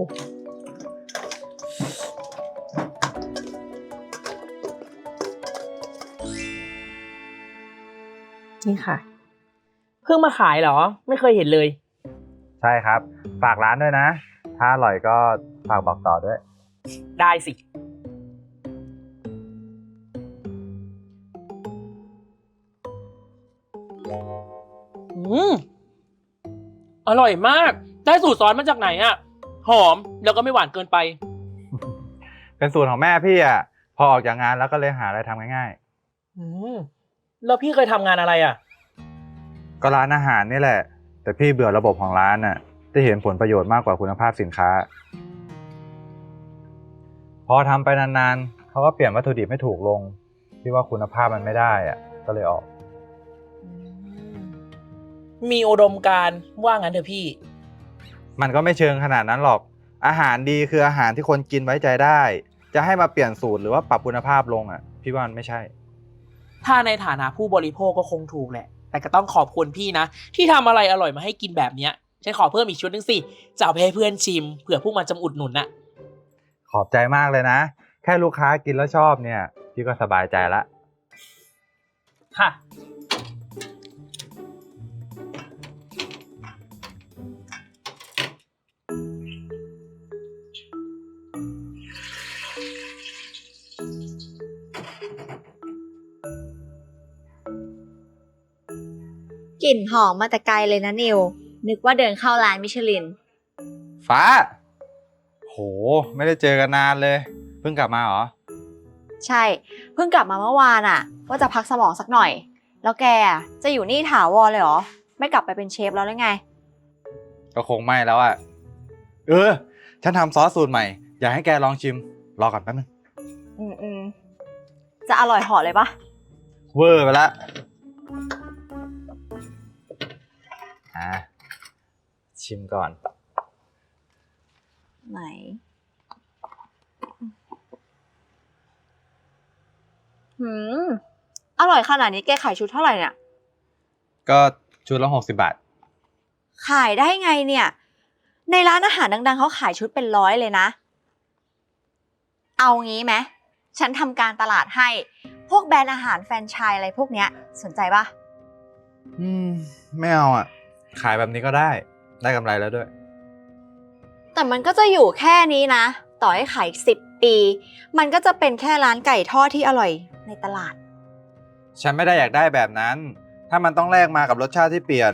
นี่ค่ะ เพิ่งมาขายเหรอ ไม่เคยเห็นเลย ใช่ครับ ฝากร้านด้วยนะ ถ้าอร่อยก็ฝากบอกต่อด้วย ได้สิ อืม อร่อยมาก ได้สูตรซอสมาจากไหนอะ หอมแล้วก็ไม่หวานเกินไป เป็นสูตรของแม่พี่อะ พอออกจากงานแล้วก็เลยหาอะไรทำง่ายอืมแล้วพี่เคยทำงานอะไรอะๆ ก็ร้านอาหารนี่แหละ แต่พี่เบื่อระบบของร้านน่ะที่เห็นผลประโยชน์มากกว่าคุณภาพสินค้า พอทำไปนานๆเขาก็เปลี่ยนวัตถุดิบไม่ถูกลง พี่ว่าคุณภาพมันไม่ได้อะ ก็เลยออก มีอุดมการณ์ว่างั้นเถอะพี่ มันก็ไม่เชิงขนาดนั้นหรอก อาหารดีคืออาหารที่คนกินไว้ใจได้ จะให้มาเปลี่ยนสูตรหรือว่าปรับคุณภาพลงอะ พี่ว่ามันไม่ใช่ ถ้าในฐานะผู้บริโภคก็คงถูกแหละ แต่ก็ต้องขอบคุณพี่นะ ที่ทำอะไรอร่อยมาให้กินแบบเนี้ยฉันขอเพิ่มอีกชุดหนึงสิจะเอาไปให้เพื่อนชิมเผื่อพวกมันจะมาอุดหนุนน่ะ ขอบใจมากเลยนะ แค่ลูกค้ากินแล้วชอบเนี่ย พี่ก็สบายใจละ ค่ะ กลิ่นหอมมาแต่ไกลเลยนะนิว นึกว่าเดินเข้าร้านมิชลิน ฟ้า โห ไม่ได้เจอกันนานเลย เพิ่งกลับมาเหรอ ใช่ เพิ่งกลับมาเมื่อวานอะว่าจะพักสมองสักหน่อย แล้วแกอะจะอยู่นี่ถาวรเลยเหรอ ไม่กลับไปเป็นเชฟแล้วหรือไง ก็คงไม่แล้วอะเออ ฉันทำซอสสูตรใหม่ อยากให้แกลองชิม รอก่อนแป๊บนึง อืมอืมจะอร่อยเหอเลยปะ เวอร์ไปละ ชิมก่อน ไหน หืม อร่อยขนาดนี้แกขายชุดเท่าไหร่เนี่ย ก็ชุดละหกสิบาท ขายได้ไงเนี่ย ในร้านอาหารดัง ๆ เขาขายชุดเป็นร้อยเลยนะ เอางี้ไหม ฉันทำการตลาดให้ พวกแบรนด์อาหารแฟรนไชส์อะไรพวกเนี้ย สนใจปะอืม ไม่เอาอะ ขายแบบนี้ก็ได้ ได้กำไรแล้วด้วย แต่มันก็จะอยู่แค่นี้นะ ต่อให้ขายสิบปี มันก็จะเป็นแค่ร้านไก่ทอดที่อร่อยในตลาด ฉันไม่ได้อยากได้แบบนั้น ถ้ามันต้องแลกมากับรสชาติที่เปลี่ยน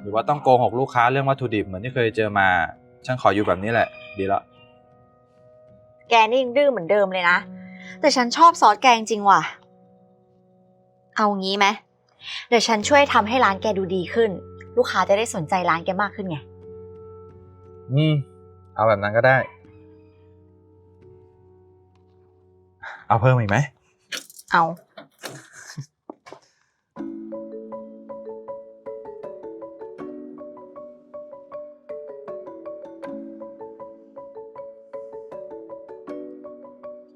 หรือว่าต้องโกหกลูกค้าเรื่องวัตถุดิบเหมือนที่เคยเจอมา ฉันขออยู่แบบนี้แหละ ดีละ แกนี่ยังดื้อเหมือนเดิมเลยนะ แต่ฉันชอบซอสแกงจริงว่ะ เอางี้ไหมเดี๋ยวฉันช่วยทำให้ร้านแกดูดีขึ้น ลูกค้าจะได้สนใจร้านแกมากขึ้นไง อืม เอาแบบนั้นก็ได้ เอาเพิ่มอีกไหม เอา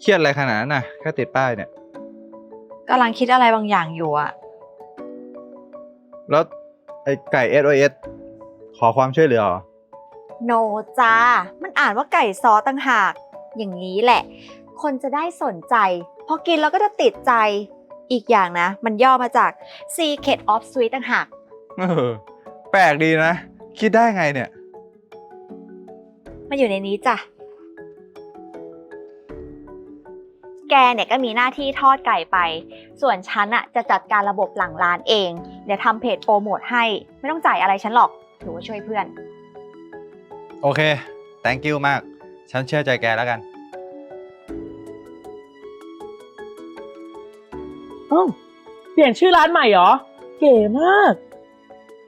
เครียดอะไรขนาดนั้นน่ะ แค่ติดป้ายเนี่ย กำลังคิดอะไรบางอย่างอยู่อะแล้ว ไอ้ไก่ SOS ขอความช่วยเหลือเหรอ โนจ้า มันอ่านว่าไก่ซอสต่างหาก อย่างนี้แหละ คนจะได้สนใจ พอกินแล้วก็จะติดใจ อีกอย่างนะ มันย่อมาจาก Secret of Sweet ต่างหาก เออ แปลกดีนะ คิดได้ไงเนี่ย มาอยู่ในนี้จ้ะ แกเนี่ยก็มีหน้าที่ทอดไก่ไป ส่วนฉันอะจะจัดการระบบหลังร้านเอง เดี๋ยวทำเพจโปรโมทให้ ไม่ต้องจ่ายอะไรฉันหรอกถือว่าช่วยเพื่อน โอเค thank you มาก ฉันเชื่อใจแกแล้วกัน เอ้าเปลี่ยนชื่อร้านใหม่เหรอ เก๋มาก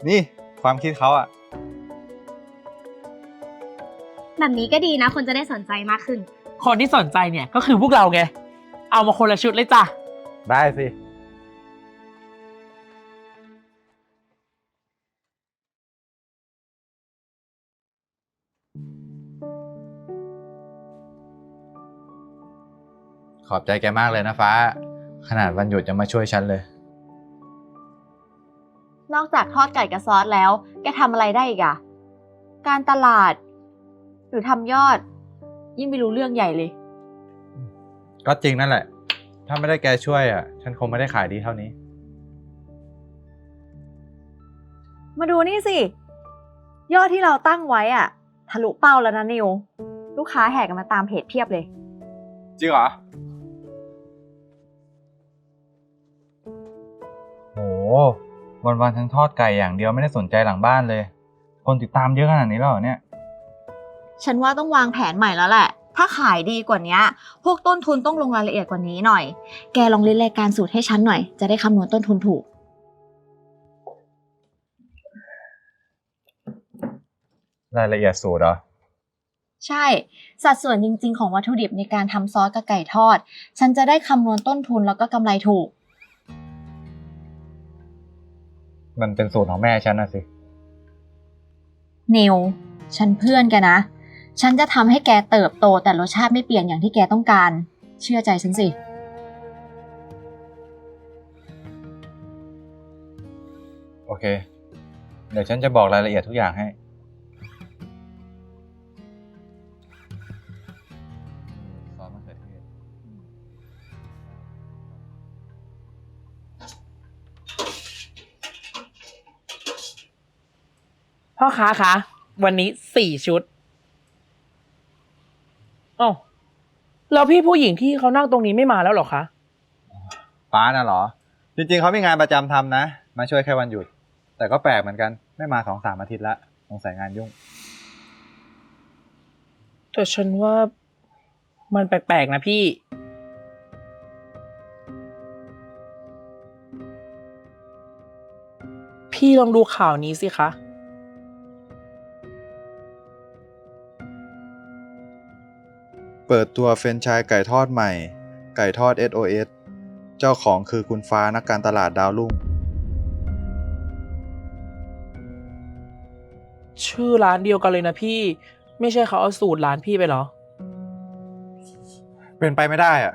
นี่ความคิดเขาอะแบบนี้ก็ดีนะ คนจะได้สนใจมากขึ้น คนที่สนใจเนี่ยก็คือพวกเราไง เอามาคนละชุดเลยจ้ะ ได้สิ ขอบใจแกมากเลยนะฟ้า ขนาดวันหยุดยังมาช่วยฉันเลย นอกจากทอดไก่กับซอสแล้ว แกทำอะไรได้อีกอะการตลาด หรือทำยอด ยิ่งไม่รู้เรื่องใหญ่เลย ก็จริงนั่นแหละ ถ้าไม่ได้แกช่วยอะ ฉันคงไม่ได้ขายดีเท่านี้ มาดูนี่สิ ยอดที่เราตั้งไว้อะทะลุเป้าแล้วนะนิว ลูกค้าแห่กันมาตามเพจเพียบเลย จริงเหรอ โห วันวันๆทั้งทอดไก่อย่างเดียวไม่ได้สนใจหลังบ้านเลย คนติดตามเยอะขนาดนี้แล้วเหรอเนี่ย ฉันว่าต้องวางแผนใหม่แล้วแหละ ถ้าขายดีกว่านี้พวกต้นทุนต้องลงรายละเอียดกว่านี้หน่อย แกลองเล่นรายการสูตรให้ฉันหน่อย จะได้คำนวณต้นทุนถูก รายละเอียดสูตรเหรอ ใช่ สัดส่วนจริง ๆ ของวัตถุดิบในการทำซอสกับไก่ทอด ฉันจะได้คำนวณต้นทุนแล้วก็กำไรถูก มันเป็นสูตรของแม่ฉันนะสิ นิว ฉันเพื่อนแกนะ ฉันจะทำให้แกเติบโตแต่รสชาติไม่เปลี่ยนอย่างที่แกต้องการ เชื่อใจฉันสิ โอเค เดี๋ยวฉันจะบอกรายละเอียดทุกอย่างให้ ซอสมะเขือเทศ พ่อค้าคะ วันนี้สี่ชุด อ๋อแล้วพี่ผู้หญิงที่เขานั่งตรงนี้ไม่มาแล้วเหรอคะฟ้าน่ะเหรอ จริงๆเขามีงานประจำทำนะ มาช่วยแค่วันหยุด แต่ก็แปลกเหมือนกัน ไม่มาสองสามอาทิตย์ละสงสัยงานยุ่ง แต่ฉันว่ามันแปลกๆนะพี่ พี่ลองดูข่าวนี้สิคะ ปิดตัวเฟรนไชายไก่ทอดใหม่ ไก่ทอด SOS เจ้าของคือคุณฟ้านักการตลาดดาวรุ่ง ชื่อร้านเดียวกันเลยนะพี่ ไม่ใช่เขาเอาสูตรร้านพี่ไปเหรอ เป็นไปไม่ได้อะ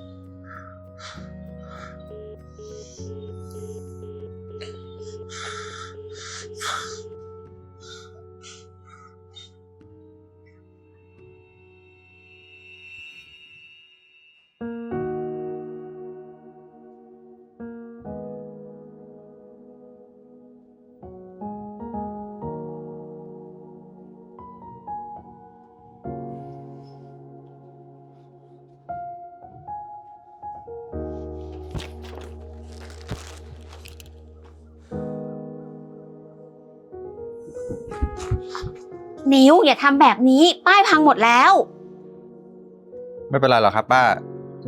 นิวอย่าทำแบบนี้ป้ายพังหมดแล้ว ไม่เป็นไรหรอกครับ ป้า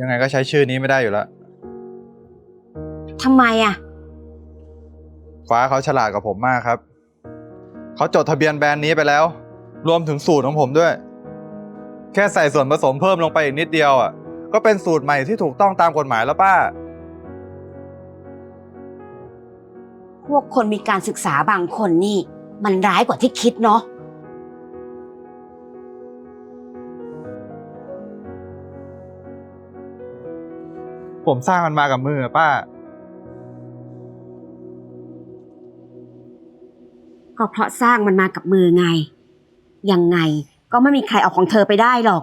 ยังไงก็ใช้ชื่อนี้ไม่ได้อยู่แล้ว ทำไมอะ ฟ้าเขาฉลาดกว่าผมมากครับ เขาจดทะเบียนแบรนด์นี้ไปแล้ว รวมถึงสูตรของผมด้วย แค่ใส่ส่วนผสมเพิ่มลงไปอีกนิดเดียวอะ ก็เป็นสูตรใหม่ที่ถูกต้องตามกฎหมายแล้วป้า พวกคนมีการศึกษาบางคนนี่ มันร้ายกว่าที่คิดเนาะ ผมสร้างมันมากับมืออะป้า ก็เพราะสร้างมันมากับมือไง ยังไงก็ไม่มีใครเอาของเธอไปได้หรอก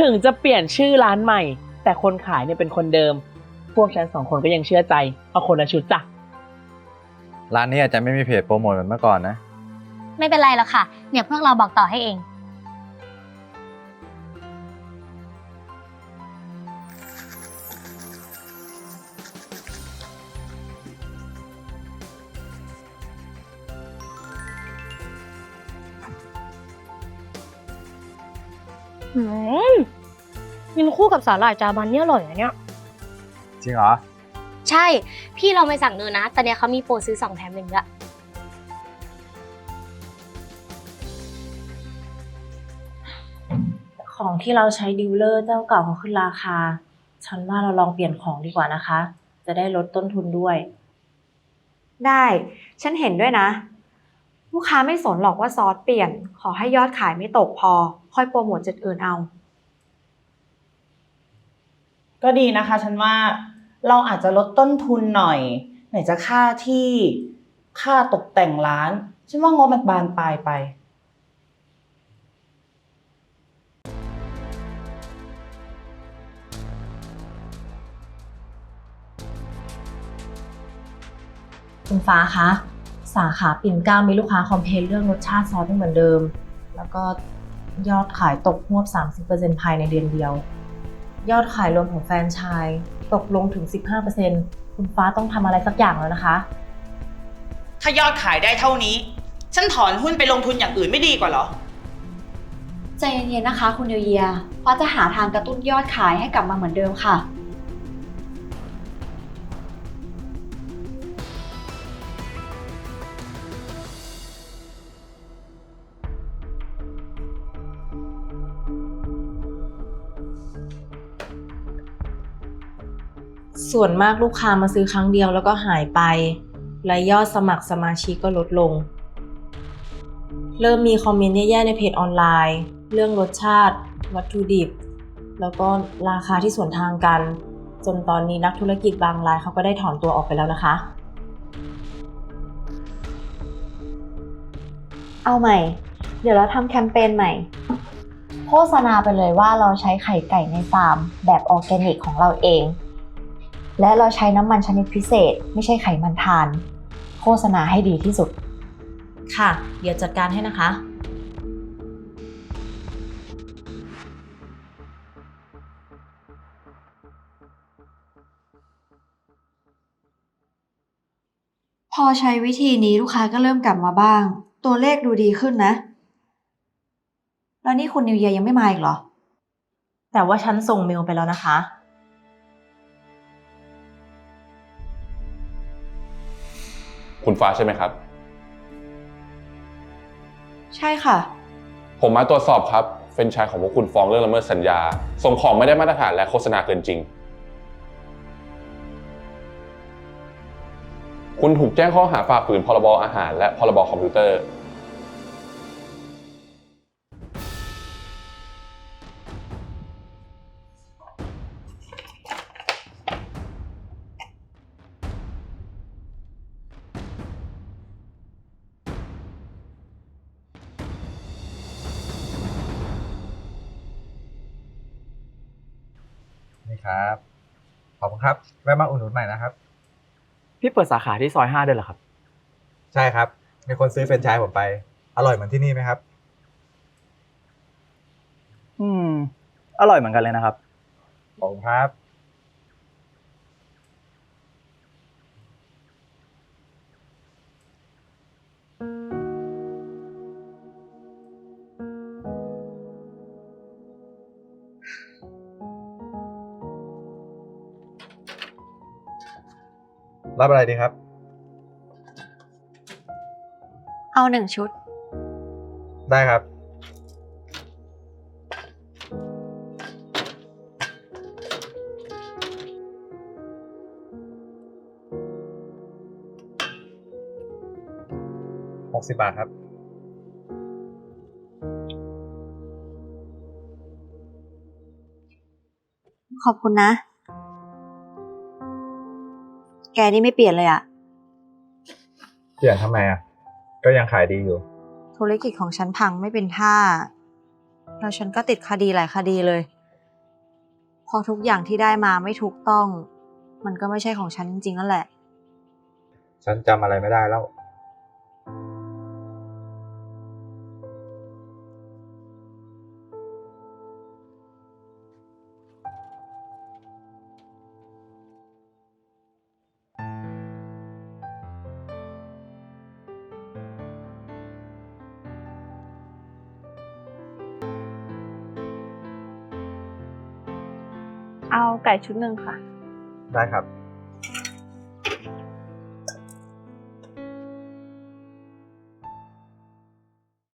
ถึงจะเปลี่ยนชื่อร้านใหม่ แต่คนขายเนี่ยเป็นคนเดิม พวกฉันสองคนก็ยังเชื่อใจเอาคนละชุดจ้ะร้านนี้อาจจะไม่มีเพจโปรโมทเหมือนเมื่อก่อนนะ ไม่เป็นไรหรอกค่ะ เดี๋ยวพวกเราบอกต่อให้เอง หืมกินคู่กับสาหร่ายจาบันเนี่ยอร่อยนะเนี่ย จริงเหรอ ใช่ พี่เราไปสั่งเดูนะ ตอนเนี้ยเขามีโปรซื้อสองแถมหนึ่งละของที่เราใช้ดิวเลอร์เจ้าเก่าเขาขึ้นราคา ฉันว่าเราลองเปลี่ยนของดีกว่านะคะ จะได้ลดต้นทุนด้วย ได้ ฉันเห็นด้วยนะ ลูกค้าไม่สนหรอกว่าซอสเปลี่ยน ขอให้ยอดขายไม่ตกพอ ค่อยโปรโมทจุดอื่นเอา ก็ดีนะคะฉันว่าเราอาจจะลดต้นทุนหน่อย ไหนจะค่าที่ค่าตกแต่งร้าน ฉันว่างบมันบานปลายไป คุณฟ้าคะ สาขาปิ่นเกล้ามีลูกค้าคอมเพลนเรื่องรสชาติซอสไม่เหมือนเดิม แล้วก็ยอดขายตกหวบ 30%ภายในเดือนเดียว ยอดขายรวมของแฟรนไชส์ตกลงถึง 15%คุณฟ้าต้องทำอะไรสักอย่างแล้วนะคะ ถ้ายอดขายได้เท่านี้ ฉันถอนหุ้นไปลงทุนอย่างอื่นไม่ดีกว่าเหรอ ใจเย็นๆนะคะ คุณเดียเยียฟ้าจะหาทางกระตุ้นยอดขายให้กลับมาเหมือนเดิมค่ะ ส่วนมากลูกค้ามาซื้อครั้งเดียวแล้วก็หายไป และยอดสมัครสมาชิกก็ลดลง เริ่มมีคอมเมนต์แย่ๆในเพจออนไลน์ เรื่องรสชาติ วัตถุดิบ แล้วก็ราคาที่สวนทางกัน จนตอนนี้นักธุรกิจบางรายเขาก็ได้ถอนตัวออกไปแล้วนะคะ เอาใหม่ เดี๋ยวเราทำแคมเปญใหม่ โฆษณาไปเลยว่าเราใช้ไข่ไก่ในฟาร์มแบบออร์แกนิกของเราเอง และเราใช้น้ำมันชนิดพิเศษ ไม่ใช่ไขมันทาน โฆษณาให้ดีที่สุด ค่ะ เดี๋ยวจัดการให้นะคะ พอใช้วิธีนี้ลูกค้าก็เริ่มกลับมาบ้าง ตัวเลขดูดีขึ้นนะ แล้วนี่คุณนิวเยียยังไม่มาอีกเหรอ แต่ว่าฉันส่งเมลไปแล้วนะคะ คุณฟ้าใช่ไหมครับ ใช่ค่ะ ผมมาตรวจสอบครับเฟรนไชายของพวกคุณฟ้องเรื่องละเมิดสัญญา ส่งของไม่ได้มาตรฐานและโฆษณาเกินจริง คุณถูกแจ้งข้อหาฝ่าฝืนพรบอาหาร และพรบคอมพิวเตอร์ นี่ครับ ขอบคุณครับ แวะมาอุดหนุนใหม่นะครับ พี่เปิดสาขาที่ซอยห้าด้วยเหรอครับ ใช่ครับ มีคนซื้อเฟรนไชส์ผมไป อร่อยเหมือนที่นี่ไหมครับ อืม อร่อยเหมือนกันเลยนะครับ ขอบคุณครับ รับอะไรดีครับ เอาหนึ่งชุด ได้ครับ หกสิบบาทครับ ขอบคุณนะ แกนี่ไม่เปลี่ยนเลยอะเปลี่ยนทำไมอะ ก็ยังขายดีอยู่ ธุรกิจของฉันพังไม่เป็นท่า แล้วฉันก็ติดคดีหลายคดีเลย พอทุกอย่างที่ได้มาไม่ถูกต้อง มันก็ไม่ใช่ของฉันจริงๆนั่นแหละ ฉันจำอะไรไม่ได้แล้ว เอาไก่ชุดหนึ่งค่ะ ได้ครับ